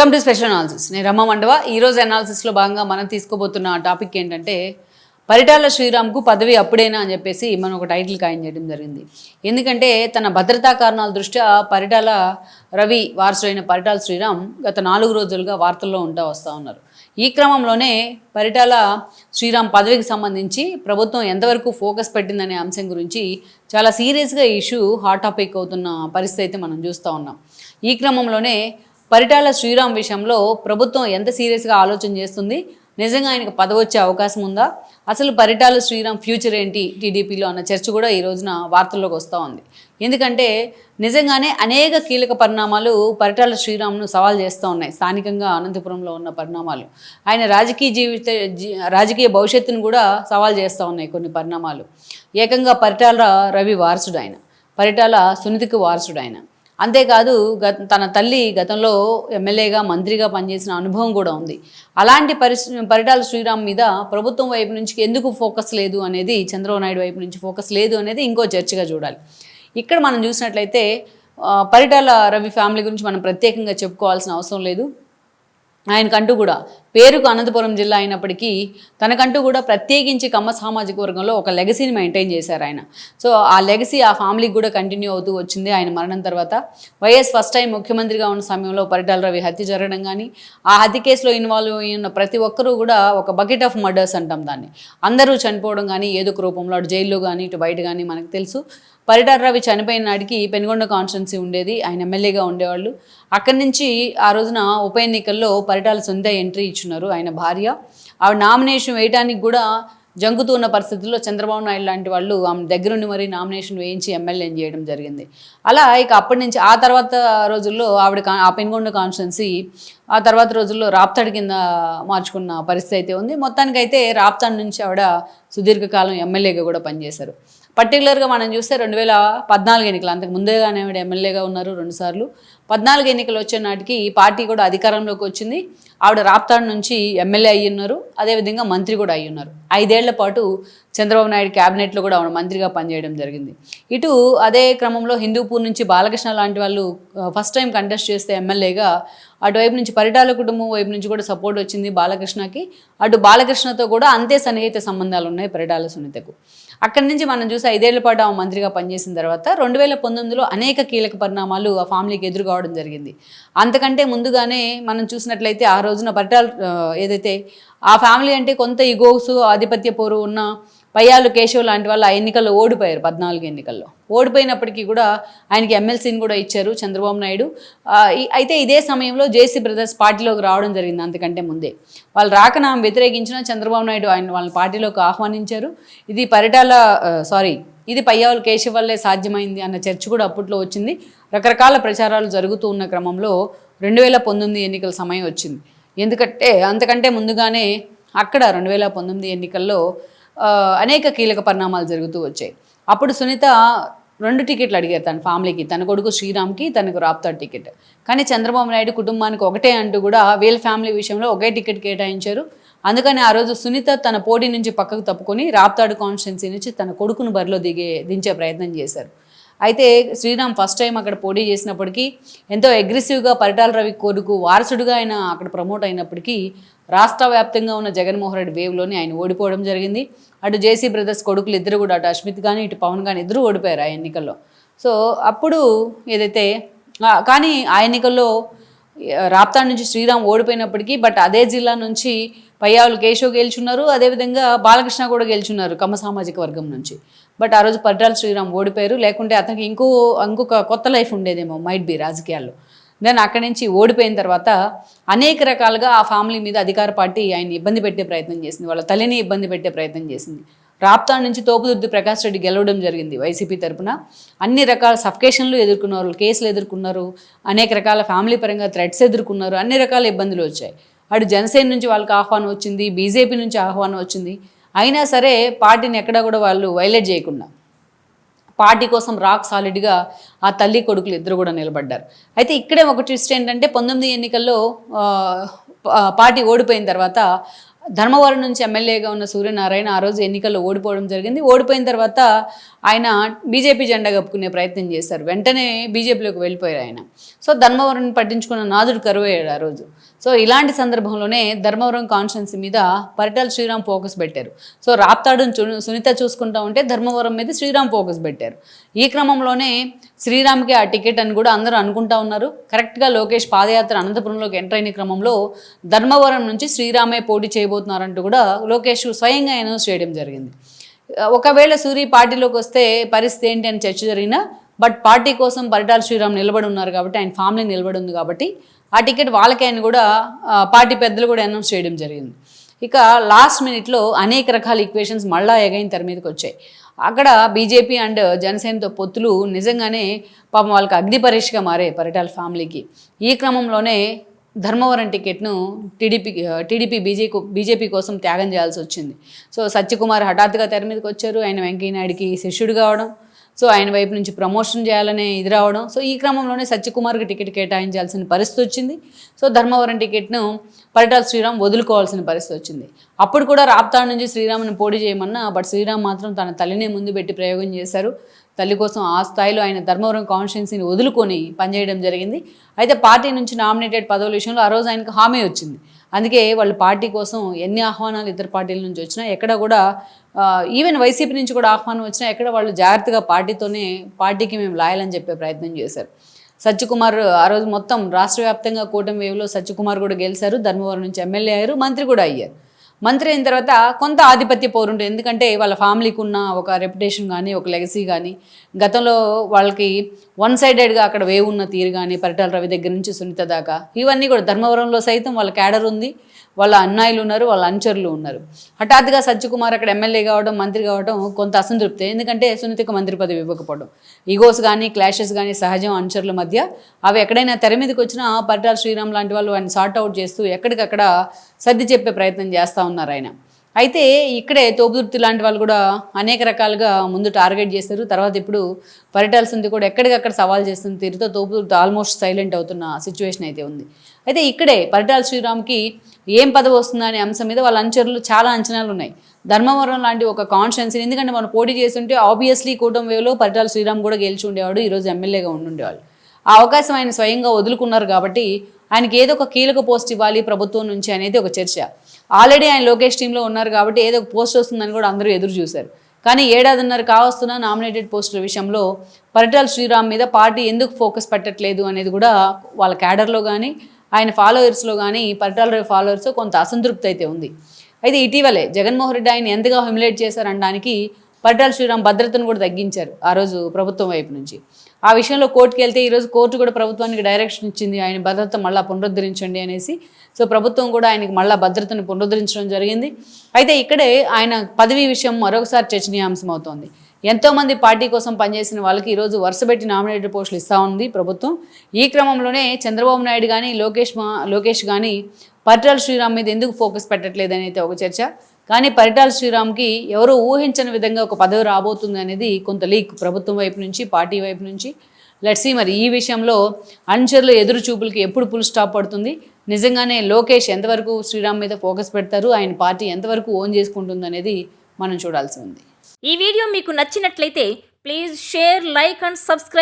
Welcome to special analysis నేను రమ్మ మండవ. ఈరోజు అనాలిసిస్లో భాగంగా మనం తీసుకోబోతున్న టాపిక్ ఏంటంటే పరిటాల శ్రీరామ్కు పదవి అప్పుడేనా అని చెప్పేసి మనం ఒక టైటిల్ ఖాయం చేయడం జరిగింది. ఎందుకంటే తన భద్రతా కారణాల దృష్ట్యా పరిటాల రవి వారసుడైన పరిటాల శ్రీరామ్ గత నాలుగు రోజులుగా వార్తల్లో ఉంటా వస్తూ ఉన్నారు. ఈ క్రమంలోనే పరిటాల శ్రీరామ్ పదవికి సంబంధించి ప్రభుత్వం ఎంతవరకు ఫోకస్ పెట్టిందనే అంశం గురించి చాలా సీరియస్గా ఈ ఇష్యూ హాట్ టాపిక్ అవుతున్న పరిస్థితి అయితే మనం చూస్తూ ఉన్నాం. ఈ క్రమంలోనే పరిటాల శ్రీరామ్ విషయంలో ప్రభుత్వం ఎంత సీరియస్గా ఆలోచన చేస్తుంది? నిజంగా ఆయనకు పదవి వచ్చే అవకాశం ఉందా? అసలు పరిటాల శ్రీరామ్ ఫ్యూచర్ ఏంటి టీడీపీలో అన్న చర్చ కూడా ఈ రోజున వార్తల్లోకి వస్తూ ఉంది. ఎందుకంటే నిజంగానే అనేక కీలక పరిణామాలు పరిటాల శ్రీరామ్ను సవాల్ చేస్తూ ఉన్నాయి. స్థానికంగా అనంతపురంలో ఉన్న పరిణామాలు. ఆయన రాజకీయ జీవిత జీ- రాజకీయ భవిష్యత్తును కూడా సవాల్ చేస్తూ ఉన్నాయి కొన్ని పరిణామాలు. ఏకంగా పరిటాల రవి వారసుడు ఆయన. పరిటాల సునీతికి వారసుడు ఆయన. అంతేకాదు గత తన తల్లి గతంలో ఎమ్మెల్యేగా మంత్రిగా పనిచేసిన అనుభవం కూడా ఉంది. అలాంటి పరిస్థితి పరిటాల శ్రీరామ్ మీద ప్రభుత్వం వైపు నుంచి ఎందుకు ఫోకస్ లేదు అనేది చంద్రబాబు నాయుడు వైపు నుంచి ఫోకస్ లేదు అనేది ఇంకో చర్చగా చూడాలి. ఇక్కడ మనం చూసినట్లయితే పరిటాల రవి ఫ్యామిలీ గురించి మనం ప్రత్యేకంగా చెప్పుకోవాల్సిన అవసరం లేదు. ఆయనకంటూ కూడా పేరుకు అనంతపురం జిల్లా అయినప్పటికీ తనకంటూ కూడా ప్రత్యేకించి కమ్మ సామాజిక వర్గంలో ఒక లెగసీని మెయింటైన్ చేశారు ఆయన. సో ఆ లెగసీ ఆ ఫ్యామిలీకి కూడా కంటిన్యూ అవుతూ వచ్చింది. ఆయన మరణం తర్వాత వైఎస్ ఫస్ట్ టైం ముఖ్యమంత్రిగా ఉన్న సమయంలో పరిటాల రవి హత్య జరగడం కానీ ఆ హత్య కేసులో ఇన్వాల్వ్ అయి ఉన్న ప్రతి ఒక్కరూ కూడా ఒక బకెట్ ఆఫ్ మర్డర్స్ అంటాం దాన్ని. అందరూ చనిపోవడం కానీ ఏదో ఒక రూపంలో అటు జైల్లో కానీ ఇటు బయట కానీ మనకు తెలుసు. పరిటాల రవి చనిపోయిన నాటికి పెనుగొండ కాన్స్టిట్యున్సీ ఉండేది. ఆయన ఎమ్మెల్యేగా ఉండేవాళ్ళు. అక్కడి నుంచి ఆ రోజున ఉప ఎన్నికల్లో పరిటాల సొంత ఎంట్రీ ఇచ్చున్నారు ఆయన భార్య. ఆవిడ నామినేషన్ వేయడానికి కూడా జంకుతూ ఉన్న పరిస్థితుల్లో చంద్రబాబు నాయుడు లాంటి వాళ్ళు ఆమె దగ్గరుండి మరీ నామినేషన్ వేయించి ఎమ్మెల్యేని చేయడం జరిగింది. అలా ఇక అప్పటి నుంచి ఆ తర్వాత రోజుల్లో ఆవిడ కా- ఆ పెనుగొండ కాన్స్టిట్యున్సీ ఆ తర్వాత రోజుల్లో రాప్తాడు కింద మార్చుకున్న పరిస్థితి అయితే ఉంది. మొత్తానికైతే రాప్తాడు నుంచి ఆవిడ సుదీర్ఘకాలం ఎమ్మెల్యేగా కూడా పనిచేశారు. పర్టికులర్గా మనం చూస్తే రెండు వేల పద్నాలుగు ఎన్నికలు అంతకు ముందేగానే ఆవిడ ఎమ్మెల్యేగా ఉన్నారు రెండుసార్లు పద్నాలుగు ఎన్నికలు వచ్చే నాటికి ఈ పార్టీ కూడా అధికారంలోకి వచ్చింది. ఆవిడ రాప్తాడు నుంచి ఎమ్మెల్యే అయ్యి ఉన్నారు. అదేవిధంగా మంత్రి కూడా అయ్యి ఉన్నారు. ఐదేళ్ళ పాటు చంద్రబాబు నాయుడు క్యాబినెట్లో కూడా ఆవిడ మంత్రిగా పనిచేయడం జరిగింది. ఇటు అదే క్రమంలో హిందూపూర్ నుంచి బాలకృష్ణ లాంటి వాళ్ళు ఫస్ట్ టైం కంటెస్ట్ చేస్తే ఎమ్మెల్యేగా అటువైపు నుంచి పరిటాల కుటుంబం వైపు నుంచి కూడా సపోర్ట్ వచ్చింది బాలకృష్ణకి. అటు బాలకృష్ణతో కూడా అంతే సన్నిహిత సంబంధాలు ఉన్నాయి పరిటాల సునీతకు. అక్కడి నుంచి మనం చూసి ఐదేళ్ళ పాటు ఆమె మంత్రిగా పనిచేసిన తర్వాత రెండు వేల పంతొమ్మిదిలో అనేక కీలక పరిణామాలు ఆ ఫ్యామిలీకి ఎదురుకావడం జరిగింది. అంతకంటే ముందుగానే మనం చూసినట్లయితే ఆ రోజున పరిటాల ఏదైతే ఆ ఫ్యామిలీ అంటే కొంత ఇగోస్ ఆధిపత్య పోరు ఉన్న పయ్యాలు కేశవ్ లాంటి వాళ్ళు ఆ ఎన్నికల్లో ఓడిపోయారు పద్నాలుగు ఎన్నికల్లో. ఓడిపోయినప్పటికీ కూడా ఆయనకి ఎమ్మెల్సీని కూడా ఇచ్చారు చంద్రబాబు నాయుడు. అయితే ఇదే సమయంలో జేసీ బ్రదర్స్ పార్టీలోకి రావడం జరిగింది అంతకంటే ముందే. వాళ్ళు రాకన ఆమె వ్యతిరేకించిన చంద్రబాబు నాయుడు ఆయన వాళ్ళ పార్టీలోకి ఆహ్వానించారు. ఇది పరిటాల సారీ ఇది పయ్యావుల కేశవ్ వల్లే సాధ్యమైంది అన్న చర్చ కూడా అప్పట్లో వచ్చింది. రకరకాల ప్రచారాలు జరుగుతూ ఉన్న క్రమంలో రెండు వేల పంతొమ్మిది ఎన్నికల సమయం వచ్చింది. ఎందుకంటే అంతకంటే ముందుగానే అక్కడ రెండు వేల పంతొమ్మిది ఎన్నికల్లో అనేక కీలక పరిణామాలు జరుగుతూ వచ్చాయి. అప్పుడు సునీత రెండు టికెట్లు అడిగారు తన ఫ్యామిలీకి. తన కొడుకు శ్రీరామ్కి తనకు రాప్తాడు టికెట్. కానీ చంద్రబాబు నాయుడు కుటుంబానికి ఒకటే అంటూ కూడా వీళ్ళ ఫ్యామిలీ విషయంలో ఒకే టికెట్ కేటాయించారు. అందుకని ఆ రోజు సునీత తన పోటీ నుంచి పక్కకు తప్పుకొని రాప్తాడు కాన్స్టిట్యున్సీ నుంచి తన కొడుకును బరిలో దిగే దించే ప్రయత్నం చేశారు. అయితే శ్రీరామ్ ఫస్ట్ టైం అక్కడ పోటీ చేసినప్పటికీ ఎంతో అగ్రెసివ్గా పరిటాల రవి కొడుకు వారసుడుగా ఆయన అక్కడ ప్రమోట్ అయినప్పటికీ రాష్ట్ర వ్యాప్తంగా ఉన్న జగన్మోహన్ రెడ్డి వేవ్లోనే ఆయన ఓడిపోవడం జరిగింది. అటు జేసీ బ్రదర్స్ కొడుకులు ఇద్దరు కూడా అటు అశ్మిత్ కానీ ఇటు పవన్ కానీ ఇద్దరు ఓడిపోయారు ఆ ఎన్నికల్లో. సో అప్పుడు ఏదైతే కానీ ఆ ఎన్నికల్లో రాప్తా నుంచి శ్రీరామ్ ఓడిపోయినప్పటికీ బట్ అదే జిల్లా నుంచి పయ్యావులు కేశవ్ గెలుచున్నారు. అదేవిధంగా బాలకృష్ణ కూడా గెలుచున్నారు కమ్మ సామాజిక వర్గం నుంచి. బట్ ఆ రోజు పరిటాల శ్రీరామ్ ఓడిపోయారు. లేకుంటే అతనికి ఇంకో ఇంకొక కొత్త లైఫ్ ఉండేదేమో మైట్ బి రాజకీయాల్లో. దెన్ అక్కడి నుంచి ఓడిపోయిన తర్వాత అనేక రకాలుగా ఆ ఫ్యామిలీ మీద అధికార పార్టీ ఆయన ఇబ్బంది పెట్టే ప్రయత్నం చేసింది. వాళ్ళ తల్లిని ఇబ్బంది పెట్టే ప్రయత్నం చేసింది. రాప్తా నుంచి తోపుదుర్తి ప్రకాష్ రెడ్డి గెలవడం జరిగింది వైసీపీ తరపున. అన్ని రకాల సఫకేషన్లు ఎదుర్కొన్నారు కేసులు ఎదుర్కొన్నారు. అనేక రకాల ఫ్యామిలీ పరంగా థ్రెడ్స్ ఎదుర్కొన్నారు. అన్ని రకాల ఇబ్బందులు వచ్చాయి. అటు జనసేన నుంచి వాళ్ళకి ఆహ్వానం వచ్చింది. బీజేపీ నుంచి ఆహ్వానం వచ్చింది. అయినా సరే పార్టీని ఎక్కడా కూడా వాళ్ళు వైలేట్ చేయకుండా పార్టీ కోసం రాక్ సాలిడ్గా ఆ తల్లి కొడుకులు ఇద్దరు కూడా నిలబడ్డారు. అయితే ఇక్కడే ఒక ట్విస్ట్ ఏంటంటే పంతొమ్మిది ఎన్నికల్లో పార్టీ ఓడిపోయిన తర్వాత ధర్మవరం నుంచి ఎమ్మెల్యేగా ఉన్న సూర్యనారాయణ ఆ రోజు ఎన్నికల్లో ఓడిపోవడం జరిగింది. ఓడిపోయిన తర్వాత ఆయన బీజేపీ జెండా కప్పుకునే ప్రయత్నం చేశారు. వెంటనే బీజేపీలోకి వెళ్ళిపోయారు ఆయన. సో ధర్మవరం పట్టించుకున్న నాదుడు కరువయ్యాడు ఆ రోజు. సో ఇలాంటి సందర్భంలోనే ధర్మవరం కాన్స్టెన్సీ మీద పరిటాల శ్రీరామ్ ఫోకస్ పెట్టారు. సో రాప్తాడును చు సునీత చూసుకుంటా ఉంటే ధర్మవరం మీద శ్రీరామ్ ఫోకస్ పెట్టారు. ఈ క్రమంలోనే శ్రీరామ్కి ఆ టికెట్ అని కూడా అందరూ అనుకుంటా ఉన్నారు. కరెక్ట్గా లోకేష్ పాదయాత్ర అనంతపురంలోకి ఎంటర్ అయిన క్రమంలో ధర్మవరం నుంచి శ్రీరామే పోటీ చేయబోతున్నారంటూ కూడా లోకేష్ స్వయంగా అనౌన్స్ చేయడం జరిగింది. ఒకవేళ సూరి పార్టీలోకి వస్తే పరిస్థితి ఏంటి అని చర్చ జరిగినా బట్ పార్టీ కోసం పరిటాల శ్రీరామ్ నిలబడి ఉన్నారు కాబట్టి ఆయన ఫ్యామిలీ నిలబడి ఉంది కాబట్టి ఆ టికెట్ వాళ్ళకే ఆయన కూడా పార్టీ పెద్దలు కూడా అనౌన్స్ చేయడం జరిగింది. ఇక లాస్ట్ మినిట్లో అనేక రకాల ఈక్వేషన్స్ మళ్ళా ఎగైన్ తెర మీదకి వచ్చాయి. అక్కడ బీజేపీ అండ్ జనసేనతో పొత్తులు నిజంగానే పాపం వాళ్ళకి అగ్ని పరీక్షగా మారే పరిటాల ఫ్యామిలీకి ఈ క్రమంలోనే ధర్మవరం టికెట్ను టీడీపీ టీడీపీ బీజేపీ బీజేపీ కోసం త్యాగం చేయాల్సి వచ్చింది. సో సత్యకుమార్ హఠాత్తుగా తెర మీదకి వచ్చారు. ఆయన వెంకయ్యనాయుడికి శిష్యుడు కావడం సో ఆయన వైపు నుంచి ప్రమోషన్ చేయాలనే ఇది రావడం. సో ఈ క్రమంలోనే సత్యకుమార్కి టికెట్ కేటాయించాల్సిన పరిస్థితి వచ్చింది. సో ధర్మవరం టికెట్ను పరిటాల శ్రీరామ్ వదులుకోవాల్సిన పరిస్థితి వచ్చింది. అప్పుడు కూడా రాప్తాడు నుంచి శ్రీరామ్ని పోటీ చేయమన్నా బట్ శ్రీరామ్ మాత్రం తన తల్లినే ముందు పెట్టి ప్రయోగం చేశారు. తల్లి కోసం ఆ స్థాయిలో ఆయన ధర్మవరం కాన్స్టిట్యున్సీని వదులుకొని పనిచేయడం జరిగింది. అయితే పార్టీ నుంచి నామినేటెడ్ పదవుల విషయంలో ఆ రోజు ఆయనకు హామీ వచ్చింది. అందుకే వాళ్ళు పార్టీ కోసం ఎన్ని ఆహ్వానాలు ఇతర పార్టీల నుంచి వచ్చినా ఎక్కడ కూడా ఈవెన్ వైసీపీ నుంచి కూడా ఆహ్వానం వచ్చినా ఎక్కడ వాళ్ళు జాగ్రత్తగా పార్టీతోనే పార్టీకి మేము లాయాలని చెప్పే ప్రయత్నం చేశారు. సత్యకుమార్ ఆ రోజు మొత్తం రాష్ట్ర వ్యాప్తంగా కూటమి వేవ్లో సత్యకుమార్ కూడా గెలిచారు. ధర్మవరం నుంచి ఎమ్మెల్యే అయ్యారు. మంత్రి కూడా అయ్యారు. మంత్రి అయిన తర్వాత కొంత ఆధిపత్య పౌరుంటుంది ఎందుకంటే వాళ్ళ ఫ్యామిలీకి ఉన్న ఒక రెప్యుటేషన్ కానీ ఒక లెగసీ కానీ గతంలో వాళ్ళకి వన్ సైడెడ్గా అక్కడ వేవ్ ఉన్న తీరు కానీ పరిటాల రవి దగ్గర నుంచి సునీత దాకా ఇవన్నీ కూడా ధర్మవరంలో సైతం వాళ్ళ క్యాడర్ ఉంది. వాళ్ళ అన్నాయిలు ఉన్నారు వాళ్ళ అనుచరులు ఉన్నారు. హఠాత్తుగా సత్యకుమార్ అక్కడ ఎమ్మెల్యే కావడం మంత్రి కావడం కొంత అసంతృప్తి. ఎందుకంటే సునీతకు మంత్రి పదవి ఇవ్వకపోవడం. ఈగోస్ కానీ క్లాషెస్ కానీ సహజం అనుచరుల మధ్య అవి ఎక్కడైనా తెర మీదకి వచ్చినా పరిటాల శ్రీరామ్ లాంటి వాళ్ళు ఆయన సార్ట్ అవుట్ చేస్తూ ఎక్కడికక్కడ సర్ది చెప్పే ప్రయత్నం చేస్తూ ఉన్నారు ఆయన. అయితే ఇక్కడే తోపుదుర్తి లాంటి వాళ్ళు కూడా అనేక రకాలుగా ముందు టార్గెట్ చేశారు. తర్వాత ఇప్పుడు పరిటాల్సింది కూడా ఎక్కడికక్కడ సవాల్ చేస్తున్న తీరుతో తోపుదుర్తి ఆల్మోస్ట్ సైలెంట్ అవుతున్న సిచ్యువేషన్ అయితే ఉంది. అయితే ఇక్కడే పరిటాల శ్రీరామ్కి ఏం పదవి వస్తుందా అనే అంశం మీద వాళ్ళ అనుచరులు చాలా అంచనాలు ఉన్నాయి. ధర్మవరం లాంటి ఒక కాన్స్టిట్యున్సీ ఎందుకంటే మనం పోటీ చేస్తుంటే ఆబ్వియస్లీ కూటమి వేలో పరిటాల శ్రీరామ్ కూడా గెలిచి ఉండేవాడు ఈరోజు ఎమ్మెల్యేగా ఉండుండేవాళ్ళు. ఆ అవకాశం ఆయన స్వయంగా వదులుకున్నారు కాబట్టి ఆయనకి ఏదో ఒక కీలక పోస్ట్ ఇవ్వాలి ప్రభుత్వం నుంచి అనేది ఒక చర్చ. ఆల్రెడీ ఆయన లోకేష్ టీంలో ఉన్నారు కాబట్టి ఏదో ఒక పోస్ట్ వస్తుందని కూడా అందరూ ఎదురు చూశారు. కానీ ఏడాదిన్నర కావస్తున్న నామినేటెడ్ పోస్టుల విషయంలో పరిటాల శ్రీరామ్ మీద పార్టీ ఎందుకు ఫోకస్ పెట్టట్లేదు అనేది కూడా వాళ్ళ క్యాడర్లో కానీ ఆయన ఫాలోవర్స్లో కానీ పరిటాల ఫాలోవర్స్ కొంత అసంతృప్తి అయితే ఉంది. అయితే ఇటీవలే జగన్మోహన్ రెడ్డి ఆయన ఎంతగా హ్యూమిలేట్ చేశారనడానికి పరిటాల శ్రీరామ్ భద్రతను కూడా తగ్గించారు ఆ రోజు ప్రభుత్వం వైపు నుంచి. ఆ విషయంలో కోర్టుకి వెళ్తే ఈరోజు కోర్టు కూడా ప్రభుత్వానికి డైరెక్షన్ ఇచ్చింది. ఆయన భద్రత మళ్ళీ పునరుద్ధరించండి అనేసి. సో ప్రభుత్వం కూడా ఆయనకి మళ్ళీ భద్రతను పునరుద్ధరించడం జరిగింది. అయితే ఇక్కడే ఆయన పదవి విషయం మరొకసారి చర్చనీయాంశం అవుతోంది ఎంతోమంది పార్టీ కోసం పనిచేసిన వాళ్ళకి ఈరోజు వరుసపెట్టి నామినేటెడ్ పోస్టులు ఇస్తూ ఉంది ప్రభుత్వం. ఈ క్రమంలోనే చంద్రబాబు నాయుడు కానీ లోకేష్ మా లోకేష్ కానీ పరిటాల శ్రీరామ్ మీద ఎందుకు ఫోకస్ పెట్టట్లేదు అనేది ఒక చర్చ. కానీ పరిటాల శ్రీరామ్కి ఎవరో ఊహించని విధంగా ఒక పదవి రాబోతుంది అనేది కొంత లీక్ ప్రభుత్వం వైపు నుంచి పార్టీ వైపు నుంచి. లెట్సీ మరి ఈ విషయంలో అనుచరుల ఎదురు చూపులకి ఎప్పుడు పులు స్టాప్ పడుతుంది? నిజంగానే లోకేష్ ఎంతవరకు శ్రీరామ్ మీద ఫోకస్ పెడతారు? ఆయన పార్టీ ఎంతవరకు ఓన్ చేసుకుంటుంది అనేది మనం చూడాల్సి ఉంది. ఈ వీడియో మీకు నచ్చినట్లయితే please share like and subscribe